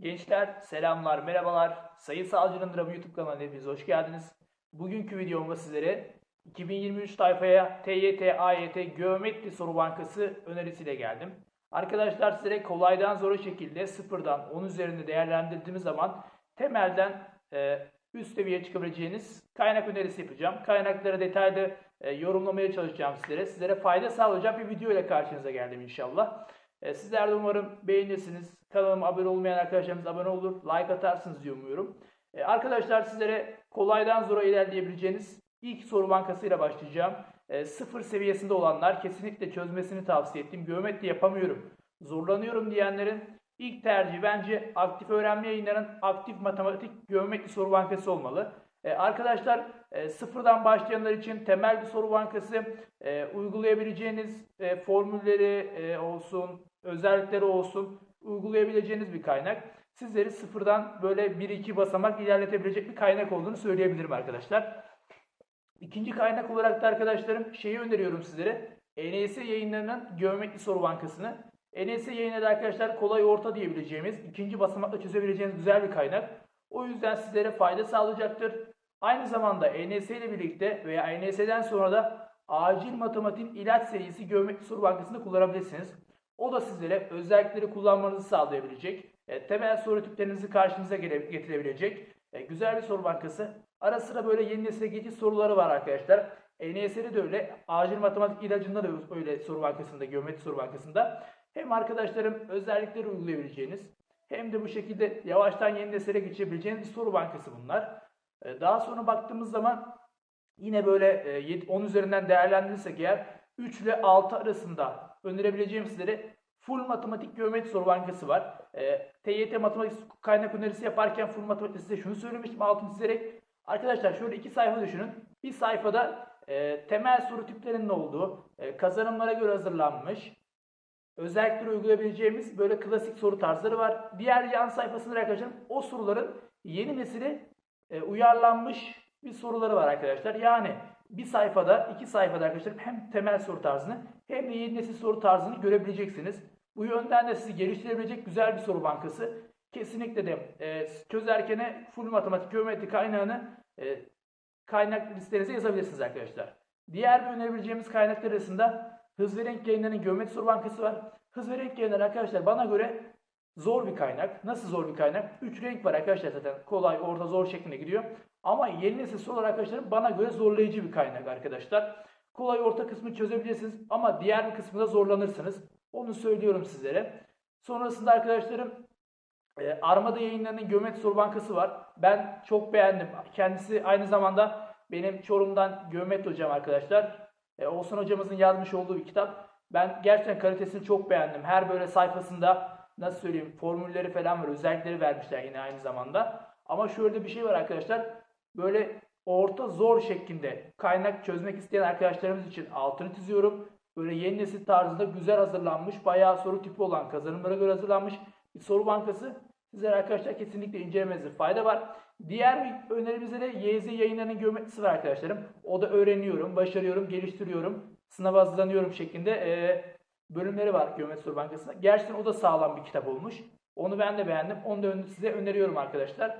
Gençler selamlar, merhabalar. Sayın Savcının Dramı YouTube kanalına hepiniz hoş geldiniz. Bugünkü videomda sizlere 2023 tayfaya TYT, AYT Geometri Soru Bankası önerisiyle geldim. Arkadaşlar sizlere kolaydan zora şekilde sıfırdan 10 üzerinde değerlendirdiğimiz zaman temelden e, üst seviyeye çıkabileceğiniz kaynak önerisi yapacağım. Kaynakları detaylı e, yorumlamaya çalışacağım sizlere. Sizlere fayda sağlayacak bir video ile karşınıza geldim inşallah. E, sizler de umarım beğenirsiniz. Kanalıma abone olmayan arkadaşlarımız abone olur, like atarsınız diye umuyorum. E, arkadaşlar sizlere kolaydan zora ilerleyebileceğiniz ilk soru bankasıyla başlayacağım. E, sıfır seviyesinde olanlar kesinlikle çözmesini tavsiye ettiğim geometri yapamıyorum, zorlanıyorum diyenlerin ilk tercihi bence aktif öğrenme yayınlarının aktif matematik geometri soru bankası olmalı. E, arkadaşlar e, sıfırdan başlayanlar için temel bir soru bankası e, uygulayabileceğiniz e, formülleri e, olsun, özellikleri olsun uygulayabileceğiniz bir kaynak. Sizleri sıfırdan böyle 1-2 basamak ilerletebilecek bir kaynak olduğunu söyleyebilirim arkadaşlar. İkinci kaynak olarak da arkadaşlarım şeyi öneriyorum sizlere. ENS yayınlarının geometri soru bankasını. ENS yayınları arkadaşlar kolay orta diyebileceğimiz, ikinci basamakla çözebileceğiniz güzel bir kaynak. O yüzden sizlere fayda sağlayacaktır. Aynı zamanda ENS ile birlikte veya ENS'den sonra da acil matematik ilaç serisi geometri soru bankasını kullanabilirsiniz. O da sizlere özellikleri kullanmanızı sağlayabilecek, e, temel soru tiplerinizi karşınıza getirebilecek e, güzel bir soru bankası. Ara sıra böyle yeni nesile geçiş soruları var arkadaşlar. ENS'de de öyle, acil matematik ilacında da öyle soru bankasında, geometri soru bankasında. Hem arkadaşlarım özellikleri uygulayabileceğiniz, hem de bu şekilde yavaştan yeni nesile geçebileceğiniz bir soru bankası bunlar. E, Daha sonra baktığımız zaman yine böyle e, yedi- 10 üzerinden değerlendirirsek eğer 3 ile 6 arasında önerebileceğim sizlere full matematik geometri soru bankası var. E, TYT matematik kaynak önerisi yaparken full matematik size şunu söylemiştim altını çizerek. Arkadaşlar şöyle iki sayfa düşünün. Bir sayfada e, temel soru tiplerinin olduğu, e, kazanımlara göre hazırlanmış, özellikleri uygulayabileceğimiz böyle klasik soru tarzları var. Diğer yan sayfasında arkadaşlar o soruların yeni nesile e, uyarlanmış bir soruları var arkadaşlar. Yani bir sayfada, iki sayfada arkadaşlar hem temel soru tarzını hem de yeni nesil soru tarzını görebileceksiniz. Bu yönden de sizi geliştirebilecek güzel bir soru bankası. Kesinlikle de e, çözerken full matematik geometri kaynağını e, kaynak listenize yazabilirsiniz arkadaşlar. Diğer bir önerebileceğimiz kaynaklar arasında Hız ve Renk Yayınları'nın geometri soru bankası var. Hız ve Renk Yayınları arkadaşlar bana göre zor bir kaynak. Nasıl zor bir kaynak? 3 renk var arkadaşlar zaten. Kolay, orta, zor şeklinde gidiyor. Ama yeni nesil sorular arkadaşlar bana göre zorlayıcı bir kaynak arkadaşlar. Kolay orta kısmı çözebilirsiniz ama diğer bir kısmında zorlanırsınız. Onu söylüyorum sizlere. Sonrasında arkadaşlarım e, Armada yayınlarının geometri soru bankası var. Ben çok beğendim. Kendisi aynı zamanda benim Çorum'dan geometri hocam arkadaşlar. E, Oğuzhan hocamızın yazmış olduğu bir kitap. Ben gerçekten kalitesini çok beğendim. Her böyle sayfasında nasıl söyleyeyim formülleri falan var. Özellikleri vermişler yine aynı zamanda. Ama şöyle bir şey var arkadaşlar. Böyle orta zor şeklinde kaynak çözmek isteyen arkadaşlarımız için altını çiziyorum. Böyle yeni nesil tarzında güzel hazırlanmış, bayağı soru tipi olan, kazanımlara göre hazırlanmış bir soru bankası. Sizlere arkadaşlar kesinlikle incelemenizde fayda var. Diğer bir önerimizde de YZ yayınlarının geometrisi var arkadaşlarım. O da öğreniyorum, başarıyorum, geliştiriyorum, sınava hazırlanıyorum şeklinde e, bölümleri var geometri soru bankasında. Gerçekten o da sağlam bir kitap olmuş. Onu ben de beğendim. Onu da size öneriyorum arkadaşlar.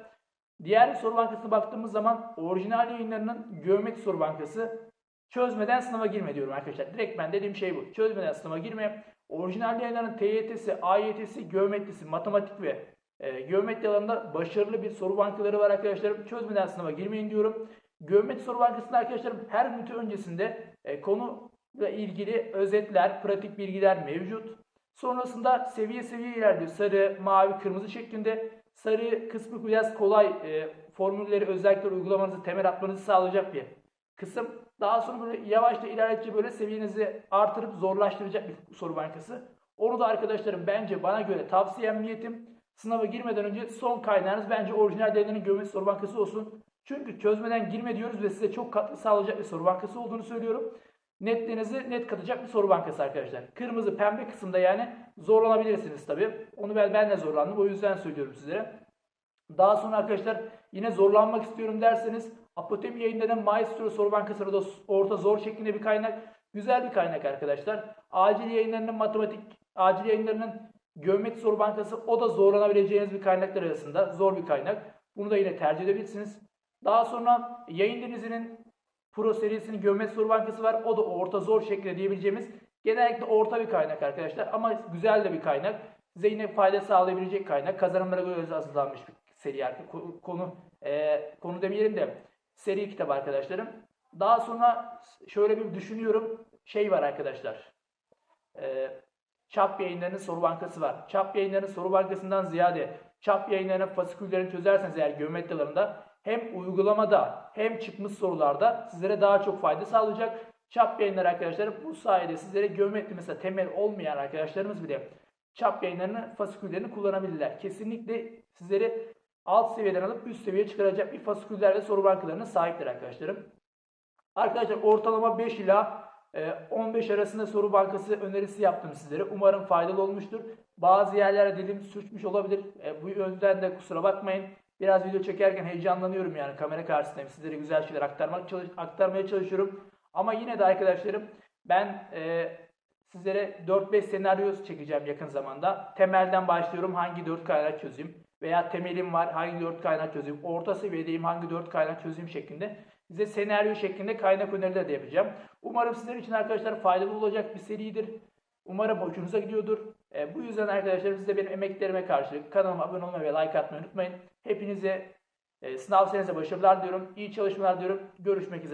Diğer soru bankasına baktığımız zaman orijinal yayınlarının geometri soru bankası çözmeden sınava girme diyorum arkadaşlar. Direkt ben dediğim şey bu. Çözmeden sınava girme. Orijinal yayınların TYT'si, AYT'si, geometrisi, matematik ve e, geometri alanında başarılı bir soru bankaları var arkadaşlarım. Çözmeden sınava girmeyin diyorum. Geometri soru bankasında arkadaşlarım her ünite öncesinde e, konuyla ilgili özetler, pratik bilgiler mevcut. Sonrasında seviye seviye ilerliyor. Sarı, mavi, kırmızı şeklinde. Sarı kısmı biraz kolay e, formülleri, özellikleri uygulamanızı, temel atmanızı sağlayacak bir kısım. Daha sonra böyle yavaşça ilerledikçe böyle seviyenizi artırıp zorlaştıracak bir soru bankası. Onu da arkadaşlarım bence bana göre tavsiyem niyetim sınava girmeden önce son kaynağınız bence orijinal değerlerin geometri soru bankası olsun. Çünkü çözmeden girme diyoruz ve size çok katkı sağlayacak bir soru bankası olduğunu söylüyorum. Netliğinizi net katacak bir soru bankası arkadaşlar. Kırmızı pembe kısımda yani zorlanabilirsiniz tabii. Onu ben, ben de zorlandım o yüzden söylüyorum sizlere. Daha sonra arkadaşlar yine zorlanmak istiyorum derseniz Apotemi yayınlarının Maestro soru bankası orta zor şeklinde bir kaynak. Güzel bir kaynak arkadaşlar. Acil yayınlarının matematik, acil yayınlarının Geometri Soru Bankası o da zorlanabileceğiniz bir kaynaklar arasında. Zor bir kaynak. Bunu da yine tercih edebilirsiniz. Daha sonra yayın denizinin Pro serisinin geometri soru bankası var. O da orta zor şekilde diyebileceğimiz genellikle orta bir kaynak arkadaşlar. Ama güzel de bir kaynak. Size yine fayda sağlayabilecek kaynak. Kazanımlara göre hazırlanmış bir seri konu e, konu demeyelim de seri kitap arkadaşlarım. Daha sonra şöyle bir düşünüyorum. Şey var arkadaşlar. E, Çap yayınlarının soru bankası var. Çap yayınlarının soru bankasından ziyade çap yayınlarının fasiküllerini çözerseniz eğer geometri alanında hem uygulamada hem çıkmış sorularda sizlere daha çok fayda sağlayacak. Çap yayınları arkadaşlar bu sayede sizlere geometri mesela temel olmayan arkadaşlarımız bile çap yayınlarını fasiküllerini kullanabilirler. Kesinlikle sizleri alt seviyeden alıp üst seviyeye çıkaracak bir fasiküller ve soru bankalarına sahiptir arkadaşlarım. Arkadaşlar ortalama 5 ila e, 15 arasında soru bankası önerisi yaptım sizlere. Umarım faydalı olmuştur. Bazı yerlere dilim sürçmüş olabilir. E, Bu yönden de kusura bakmayın. Biraz video çekerken heyecanlanıyorum yani kamera karşısındayım. Sizlere güzel şeyler aktarmak çalış- aktarmaya çalışıyorum. Ama yine de arkadaşlarım ben e, sizlere 4-5 senaryo çekeceğim yakın zamanda. Temelden başlıyorum hangi 4 kaynak çözeyim veya temelim var hangi 4 kaynak çözeyim. Orta seviyedeyim hangi 4 kaynak çözeyim şeklinde. Size senaryo şeklinde kaynak önerileri de yapacağım. Umarım sizler için arkadaşlar faydalı olacak bir seridir. Umarım hoşunuza gidiyordur. E, bu yüzden arkadaşlar siz benim emeklerime karşılık kanalıma abone olmayı ve like atmayı unutmayın. Hepinize e, sınav senenize başarılar diyorum. İyi çalışmalar diyorum. Görüşmek üzere.